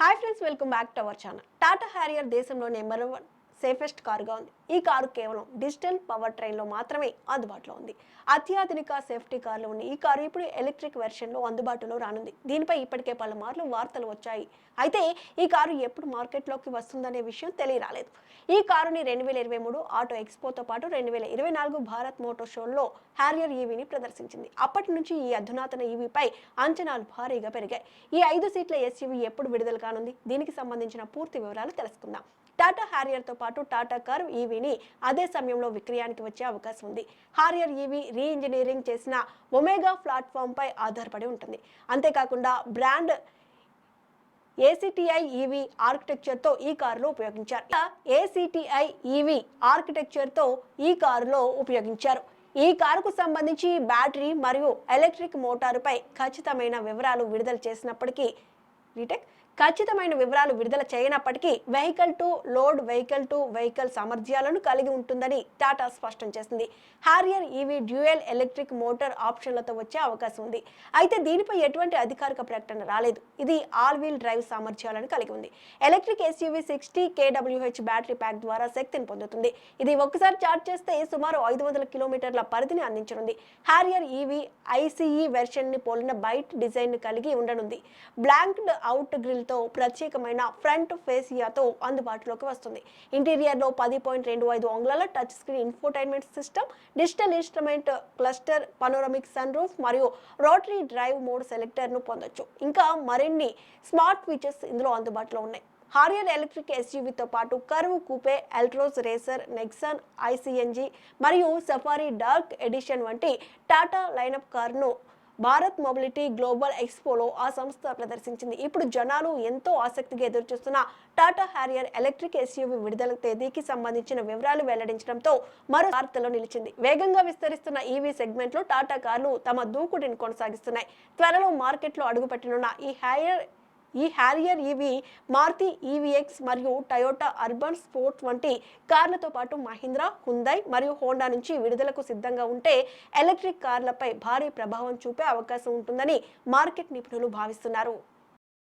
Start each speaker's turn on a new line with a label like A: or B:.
A: Hi friends welcome back to our channel Tata Harrier దేశంలో number one safest కారుగా ఉంది. ఈ కారు కేవలం డిజిటల్ పవర్ ట్రైన్లో మాత్రమే అందుబాటులో ఉంది. అత్యాధునిక సేఫ్టీ కార్లు ఉన్న ఈ కారు ఇప్పుడు ఎలక్ట్రిక్ వెర్షన్లో అందుబాటులో రానుంది. దీనిపై ఇప్పటికే పలుమార్లు వార్తలు వచ్చాయి. అయితే ఈ కారు ఎప్పుడు మార్కెట్లోకి వస్తుందనే విషయం తెలియరాలేదు. ఈ కారుని రెండు వేల ఇరవై మూడు ఆటో ఎక్స్పోతో పాటు రెండు వేల ఇరవై నాలుగు భారత్ మోటో షోల్లో హ్యారియర్ ఈవీని ప్రదర్శించింది. అప్పటి నుంచి ఈ అధునాతన ఈవీపై అంచనాలు భారీగా పెరిగాయి. ఈ ఐదు సీట్ల ఎస్యూవీ ఎప్పుడు విడుదల కానుంది? దీనికి సంబంధించిన పూర్తి వివరాలు తెలుసుకుందాం. టాటా హారియర్తో పాటు టాటా కార్ ఈవీని అదే సమయంలో విక్రయానికి వచ్చే అవకాశం ఉంది. హారియర్ ఈవీ రీ ఇంజనీరింగ్ చేసిన ఒమేగా ప్లాట్ఫామ్పై ఆధారపడి ఉంటుంది. అంతేకాకుండా బ్రాండ్ ఏసీటీఐ ఈవీ ఆర్కిటెక్చర్తో ఈ కారులో ఉపయోగించారు. ఏసీటీఐ ఈవీ ఆర్కిటెక్చర్తో ఈ కారులో ఉపయోగించారు. ఈ కారుకు సంబంధించి బ్యాటరీ మరియు ఎలక్ట్రిక్ మోటారుపై ఖచ్చితమైన వివరాలు విడుదల చేసినప్పటికీ రీటెక్ ఖచ్చితమైన వివరాలు విడుదల చేయనప్పటికీ vehicle to load vehicle to vehicle సామర్థ్యాలను కలిగి ఉంటుందని టాటా స్పష్టం చేసింది. Harrier EV dual electric motor ఆప్షన్లతో వచ్చే అవకాశం ఉంది. అయితే దీనిపై ఎటువంటి అధికారిక ప్రకటన రాలేదు. ఇది ఆల్ వీల్ డ్రైవ్ సామర్థ్యాలను కలిగి ఉంది. ఎలక్ట్రిక్ ఎస్యూవీ సిక్స్టీ కేడబ్ల్యూహెచ్ బ్యాటరీ ప్యాక్ ద్వారా శక్తిని పొందుతుంది. ఇది ఒక్కసారి చార్జ్ చేస్తే సుమారు ఐదు వందల కిలోమీటర్ల పరిధిని అందించనుంది. హారియర్ ఈవీ ఐసీఈ వెర్షన్ని పోలిన బైట్ డిజైన్ కలిగి ఉండనుంది. బ్లాంక్డ్ అవుట్ గ్రిల్ తో ప్రత్యేకమైన ఫ్రంట్ ఫేసియాతో అందుబాటులోకి వస్తుంది. ఇంటీరియర్లో పది పాయింట్ రెండు ఐదు అంగుళాల touch screen infotainment system digital instrument cluster panoramic sunroof మరియు రోటరీ డ్రైవ్ మోడ్ సెలెక్టర్ను పొందొచ్చు. ఇంకా మరిన్ని స్మార్ట్ ఫీచర్స్ ఇందులో అందుబాటులో ఉన్నాయి. హారియర్ ఎలక్ట్రిక్ ఎస్యూవీతో పాటు Curvv coupe Altroz racer Nexon ఐసీఎన్జీ మరియు సఫారీ డార్క్ ఎడిషన్ వంటి టాటా లైనప్ కారును భారత్ మొబిలిటీ గ్లోబల్ ఎక్స్పోలో ఆ సంస్థ ప్రదర్శించింది. ఇప్పుడు జనాలు ఎంతో ఆసక్తిగా ఎదురుచూస్తున్న టాటా హ్యారియర్ ఎలక్ట్రిక్ ఎస్యూవి విడుదల తేదీకి సంబంధించిన వివరాలు వెల్లడించడంతో మరో వార్తలో నిలిచింది. వేగంగా విస్తరిస్తున్న ఈవీ సెగ్మెంట్లో టాటా కార్లు తమ దూకుడిని కొనసాగిస్తున్నాయి. త్వరలో మార్కెట్లో అడుగుపెట్టనున్న ఈ హ్యారియర్ ఈ హ్యారియర్ ఈవీ మారుతి ఈవీఎక్స్ మరియు టయోటా అర్బన్ స్పోర్ట్స్ వంటి కార్లతో పాటు మహీంద్రా హుందాయ్ మరియు హోండా నుంచి విడుదలకు సిద్ధంగా ఉంటే ఎలక్ట్రిక్ కార్లపై భారీ ప్రభావం చూపే అవకాశం ఉంటుందని మార్కెట్ నిపుణులు భావిస్తున్నారు.